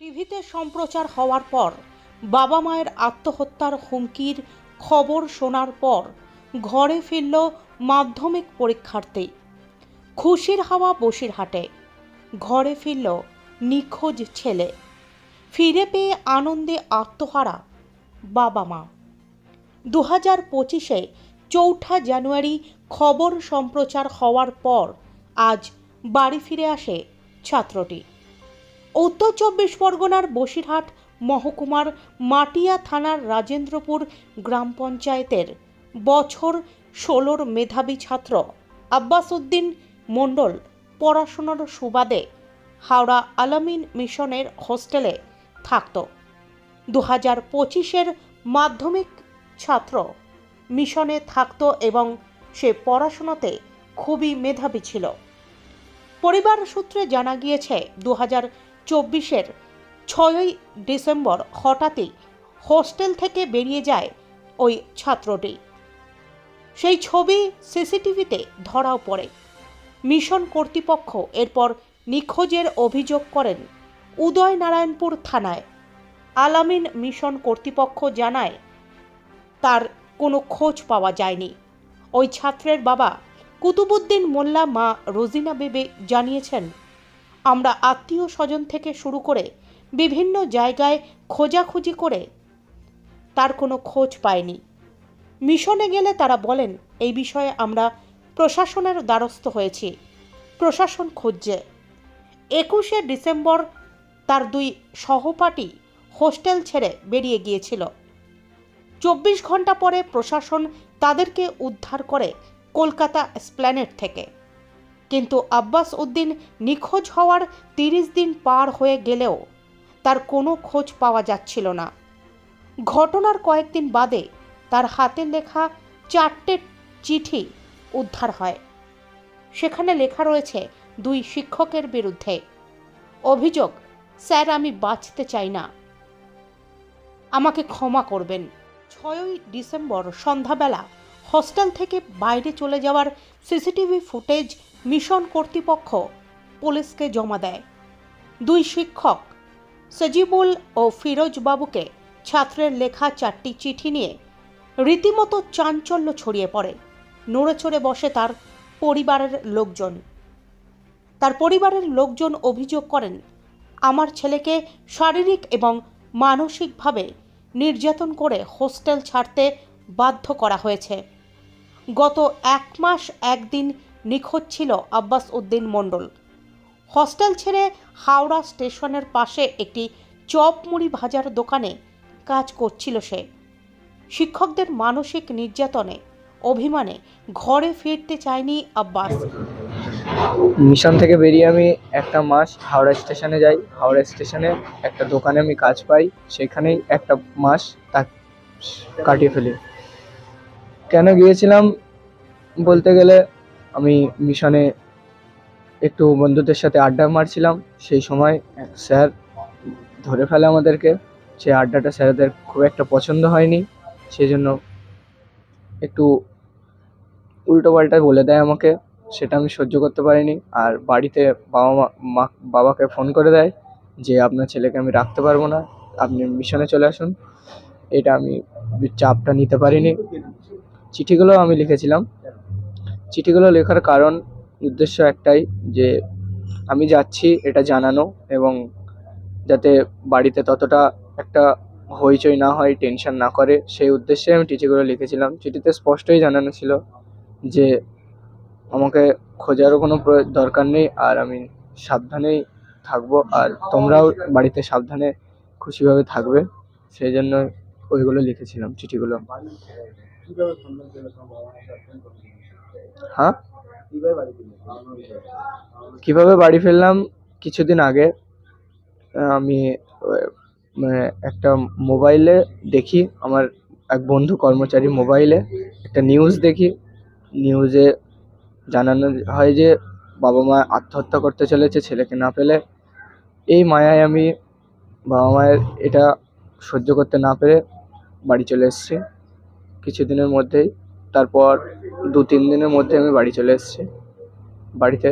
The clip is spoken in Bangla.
টিভিতে সম্প্রচার হওয়ার পর বাবা মায়ের আত্মহত্যার হুমকির খবর শোনার পর ঘরে ফিরল মাধ্যমিক পরীক্ষার্থী। খুশির হাওয়া বসিরহাটে। ঘরে ফিরল নিখোঁজ ছেলে। ফিরে পেয়ে আনন্দে আত্মহারা বাবা মা। দু হাজার পঁচিশে চৌঠা জানুয়ারি খবর সম্প্রচার হওয়ার পর আজ বাড়ি ফিরে আসে ছাত্রটি। উত্তর চব্বিশ পরগনার বসিরহাট মহকুমার মাটিয়া থানার রাজেন্দ্রপুর গ্রাম পঞ্চায়েতের বছর ষোলোর মেধাবী ছাত্র আব্বাস উদ্দিন মণ্ডল পড়াশোনার সুবাদে হাওড়া আলামিন মিশনের হোস্টেলে থাকত। দু হাজার পঁচিশের মাধ্যমিক ছাত্র মিশনে থাকত এবং সে পড়াশোনাতে খুবই মেধাবী ছিল। পরিবার সূত্রে জানা গিয়েছে দু হাজার চব্বিশের ছয়ই ডিসেম্বর হঠাৎই হোস্টেল থেকে বেরিয়ে যায় ওই ছাত্রটি। সেই ছবি সিসিটিভিতে ধরাও পড়ে। মিশন কর্তৃপক্ষ এরপর নিখোঁজের অভিযোগ করেন উদয়নারায়ণপুর থানায়। আলামিন মিশন কর্তৃপক্ষ জানায়, তার কোনো খোঁজ পাওয়া যায়নি। ওই ছাত্রের বাবা কুতুবুদ্দিন মোল্লা মা রোজিনা বেবে জানিয়েছেন আমরা আত্মীয় স্বজন থেকে শুরু করে বিভিন্ন জায়গায় খোঁজাখুঁজি করে তার কোনো খোঁজ পাইনি। মিশনে গেলে তারা বলেন, এই বিষয়ে আমরা প্রশাসনের দ্বারস্থ হয়েছি। প্রশাসন খুঁজছে। একুশে ডিসেম্বর তার দুই সহপাঠী হোস্টেল ছেড়ে বেরিয়ে গিয়েছিল। চব্বিশ ঘণ্টা পরে প্রশাসন তাদেরকে উদ্ধার করে কলকাতা স্প্ল্যানেট থেকে। কিন্তু আব্বাস উদ্দিন নিখোঁজ হওয়ার তিরিশ দিন পার হয়ে গেলেও তার কোনো খোঁজ পাওয়া যাচ্ছিল না। ঘটনার কয়েকদিন বাদে তার হাতে লেখা চারটে চিঠি উদ্ধার হয়। সেখানে লেখা রয়েছে, দুই শিক্ষকের বিরুদ্ধে। অভিযোগ, স্যার, আমি বাঁচতে চাই না। আমাকে ক্ষমা করবেন। ছয়ই ডিসেম্বর সন্ধ্যাবেলা হস্টেল থেকে বাইরে চলে যাওয়ার সিসিটিভি ফুটেজ মিশন কর্তৃপক্ষ পুলিশকে জমা দেয়। দুই শিক্ষক, সজিবুল ও ফিরোজ বাবুকে ছাত্রের লেখা চারটি চিঠি নিয়ে রীতিমতো চাঞ্চল্য ছড়িয়ে পড়ে। নড়ে চড়ে বসে তার পরিবারের লোকজন। তার পরিবারের লোকজন অভিযোগ করেন, আমার ছেলেকে শারীরিক এবং মানসিকভাবে নির্যাতন করে হোস্টেল ছাড়তে বাধ্য করা হয়েছে। গত এক মাস একদিন নিখোঁজ ছিল আব্বাস উদ্দিন মণ্ডল। হস্টেল ছেড়ে হাওড়া স্টেশনের পাশে একটি চপ মুড়ি ভাজার দোকানে কাজ করছিল সে। শিক্ষকদের মানসিক নির্যাতনে, অভিমানে ঘরে ফিরতে চায়নি আব্বাস। মিশন থেকে বেরিয়ে আমি একটা মাস হাওড়া স্টেশনে যাই। হাওড়া স্টেশনে একটা দোকানে আমি কাজ পাই। সেখানেই একটা মাস তা কাটিয়ে ফেলি। কেন গিয়েছিলাম বলতে গেলে আমি মিশনে একটু বন্ধুদের সাথে আড্ডা মারছিলাম। সেই সময় এক স্যার ধরে ফেলে আমাদেরকে সেই আড্ডাটা স্যারদের খুব একটা পছন্দ হয়নি। সেই জন্য একটু উল্টো পাল্টা বলে দেয় আমাকে। সেটা আমি সহ্য করতে পারিনি। আর বাড়িতে বাবা মা, বাবাকে ফোন করে দেয় যে আপনার ছেলেকে আমি রাখতে পারব না। আপনি মিশনে চলে আসুন। এটা আমি চাপটা নিতে পারিনি। চিঠিগুলো আমি লিখেছিলাম। চিঠিগুলো লেখার কারণ, উদ্দেশ্য একটাই যে আমি যাচ্ছি এটা জানানো এবং যাতে বাড়িতে ততটা একটা হইচই না হয়, টেনশন না করে, সেই উদ্দেশ্যে আমি চিঠিগুলো লিখেছিলাম। চিঠিতে স্পষ্টই জানানো ছিল যে আমাকে খোঁজারও কোনো দরকার নেই আর আমি সাবধানেই থাকব আর তোমরাও বাড়িতে সাবধানে খুশিভাবে থাকবে। সেই জন্য ওইগুলো লিখেছিলাম, চিঠিগুলো। হ্যাঁ? কীভাবে বাড়ি ফিরলাম? কিছুদিন আগে আমি মানে একটা মোবাইলে দেখি আমার এক বন্ধু কর্মচারী মোবাইলে একটা নিউজ দেখি। নিউজে জানানো হয় যে বাবা মা আত্মহত্যা করতে চলেছে ছেলেকে না পেলে। এই মায়ায় আমি বাবা মায়ের এটা সহ্য করতে না পেরে বাড়ি চলে এসেছি। কিছুদিনের মধ্যেই তারপর দু তিন দিনের মধ্যে আমি বাড়ি চলে এসেছি। বাড়িতে